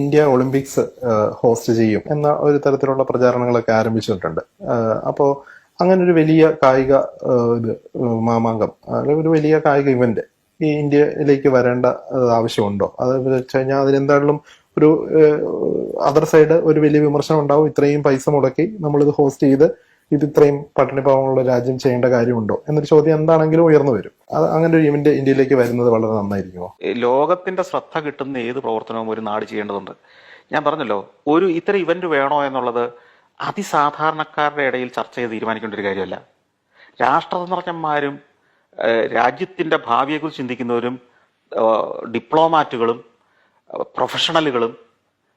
India Olympics host ചെയ്യും എന്ന ഒരു തരത്തിലുള്ള പ്രചാരണങ്ങളൊക്കെ ആരംഭിച്ചിട്ടുണ്ട്. അപ്പോ അങ്ങനെ ഒരു വലിയ കായിക ഇത് മാമാങ്കം അല്ലെങ്കിൽ ഒരു വലിയ കായിക ഇവന്റ് ഈ ഇന്ത്യയിലേക്ക് വരേണ്ട ആവശ്യമുണ്ടോ? അത് വെച്ച് കഴിഞ്ഞാൽ അതിനെന്തായാലും ഒരു അതർ സൈഡ് ഒരു വലിയ വിമർശനം ഉണ്ടാവും. ഇത്രയും പൈസ മുടക്കി നമ്മളിത് ഹോസ്റ്റ് ചെയ്ത് ഇത് ഇത്രയും പട്ടിണിപ്പാവമുള്ള രാജ്യം ചെയ്യേണ്ട കാര്യമുണ്ടോ? എന്നൊരു ചോദ്യം എന്താണെങ്കിലും ഉയർന്നു വരും. അത് അങ്ങനെ ഒരു ഇവന്റ് ഇന്ത്യയിലേക്ക് വരുന്നത് വളരെ നന്നായിരിക്കുമോ? ലോകത്തിന്റെ ശ്രദ്ധ കിട്ടുന്ന ഏത് പ്രവർത്തനവും ഒരു നാട് ചെയ്യേണ്ടതുണ്ട്. ഞാൻ പറഞ്ഞല്ലോ ഒരു ഇത്തരം ഇവന്റ് വേണോ എന്നുള്ളത് അതിസാധാരണക്കാരുടെ ഇടയിൽ ചർച്ച ചെയ്ത് തീരുമാനിക്കേണ്ട ഒരു കാര്യമല്ല. രാഷ്ട്രതന്ത്രജ്ഞന്മാരും രാജ്യത്തിന്റെ ഭാവിയെക്കുറിച്ച് ചിന്തിക്കുന്നവരും ഡിപ്ലോമാറ്റുകളും പ്രൊഫഷണലുകളും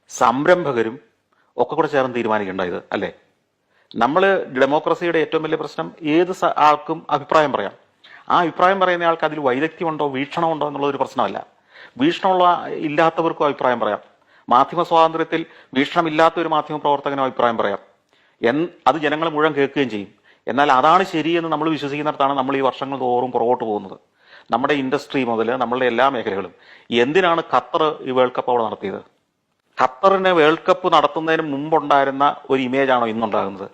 സംരംഭകരും ഒക്കെ കൂടെ ചേർന്ന് തീരുമാനിക്കേണ്ട ഇത് അല്ലേ? നമ്മൾ ഡെമോക്രസിയുടെ ഏറ്റവും വലിയ പ്രശ്നം ഏത് ആൾക്കും അഭിപ്രായം പറയാം. ആ അഭിപ്രായം പറയുന്ന ആൾക്ക് അതിൽ വൈദഗ്ധ്യമുണ്ടോ വീക്ഷണമുണ്ടോ എന്നുള്ള ഒരു പ്രശ്നമല്ല. വീക്ഷണമുള്ള ഇല്ലാത്തവർക്കും അഭിപ്രായം പറയാം. മാധ്യമ സ്വാതന്ത്ര്യത്തിൽ വീക്ഷണമില്ലാത്ത ഒരു മാധ്യമ പ്രവർത്തകനും അഭിപ്രായം പറയാം. എൻ അത് ജനങ്ങൾ മുഴുവൻ കേൾക്കുകയും ചെയ്യും. എന്നാൽ അതാണ് ശരിയെന്ന് നമ്മൾ വിശ്വസിക്കുന്നിടത്താണ് നമ്മൾ ഈ വർഷങ്ങൾ തോറും പുറകോട്ട് പോകുന്നത്. നമ്മുടെ ഇൻഡസ്ട്രി മുതൽ നമ്മളുടെ എല്ലാ മേഖലകളും. എന്തിനാണ് ഖത്തർ ഈ വേൾഡ് കപ്പ് അവിടെ നടത്തിയത്? ഖത്തറിന് വേൾഡ് കപ്പ് നടത്തുന്നതിന് മുമ്പുണ്ടായിരുന്ന ഒരു ഇമേജാണോ ഇന്നുണ്ടാകുന്നത്?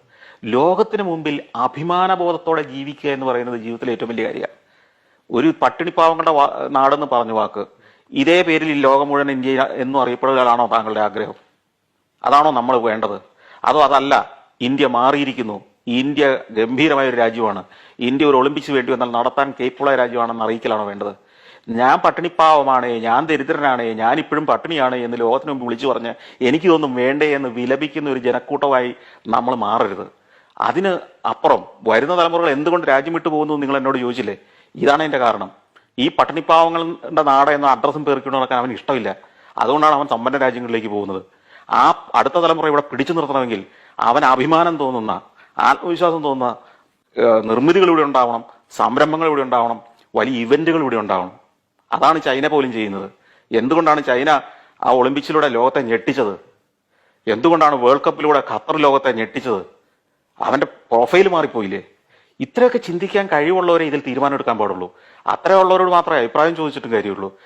ലോകത്തിന് മുമ്പിൽ അഭിമാനബോധത്തോടെ ജീവിക്കുക എന്ന് പറയുന്നത് ജീവിതത്തിലെ ഏറ്റവും വലിയ കാര്യമാണ്. ഒരു പട്ടിണിപ്പാവങ്ങളുടെ നാടെന്ന് പറഞ്ഞ വാക്ക് ഇതേ പേരിൽ ഈ ലോകം മുഴുവൻ ഇന്ത്യ എന്നും അറിയപ്പെടുകയാണോ താങ്കളുടെ ആഗ്രഹം? അതാണോ നമ്മൾ വേണ്ടത്? അതോ അതല്ല ഇന്ത്യ മാറിയിരിക്കുന്നു. ഇന്ത്യ ഗംഭീരമായ ഒരു രാജ്യമാണ്. ഇന്ത്യ ഒരു ഒളിമ്പിക്സ് വേണ്ടി വന്നാൽ നടത്താൻ കേപ്പുള്ള രാജ്യമാണെന്ന് അറിയിക്കലാണോ വേണ്ടത്? ഞാൻ പട്ടിണിപ്പാവമാണ് ഞാൻ ദരിദ്രനാണ് ഞാൻ ഇപ്പോഴും പട്ടിണിയാണ് എന്ന് ലോകത്തിന് മുമ്പ് വിളിച്ചു പറഞ്ഞ് എനിക്കിതൊന്നും വേണ്ടേ എന്ന് വിലപിക്കുന്ന ഒരു ജനക്കൂട്ടമായി നമ്മൾ മാറരുത്. അതിന് അപ്പുറം വരുന്ന തലമുറകൾ എന്തുകൊണ്ട് രാജ്യം വിട്ടു പോകുന്നു നിങ്ങൾ എന്നോട് ചോദിച്ചില്ലേ? ഇതാണ് എന്റെ കാരണം. ഈ പട്ടിണിപ്പാവങ്ങളുടെ നാട് എന്ന അഡ്രസ്സും പേർക്കൊണ്ട് നടക്കാൻ അവന് ഇഷ്ടമില്ല. അതുകൊണ്ടാണ് അവൻ സമ്പന്ന രാജ്യങ്ങളിലേക്ക് പോകുന്നത്. ആ അടുത്ത തലമുറ ഇവിടെ പിടിച്ചു നിർത്തണമെങ്കിൽ അവൻ അഭിമാനം തോന്നുന്ന ആത്മവിശ്വാസം തോന്നുന്ന നിർമ്മിതികൾ ഇവിടെ ഉണ്ടാവണം സംരംഭങ്ങൾ ഇവിടെ ഉണ്ടാവണം വലിയ ഇവന്റുകൾ ഇവിടെ ഉണ്ടാവണം. അതാണ് ചൈന പോലും ചെയ്യുന്നത്. എന്തുകൊണ്ടാണ് ചൈന ആ ഒളിമ്പിക്സിലൂടെ ലോകത്തെ ഞെട്ടിച്ചത്? എന്തുകൊണ്ടാണ് വേൾഡ് കപ്പിലൂടെ ഖത്തർ ലോകത്തെ ഞെട്ടിച്ചത്? അവന്റെ പ്രൊഫൈൽ മാറിപ്പോയില്ലേ? ഇത്രയൊക്കെ ചിന്തിക്കാൻ കഴിവുള്ളവരെ ഇതിൽ തീരുമാനം എടുക്കാൻ പാടുള്ളൂ. അത്രയുള്ളവരോട് മാത്രമേ അഭിപ്രായം ചോദിച്ചിട്ടും കാര്യമുള്ളൂ.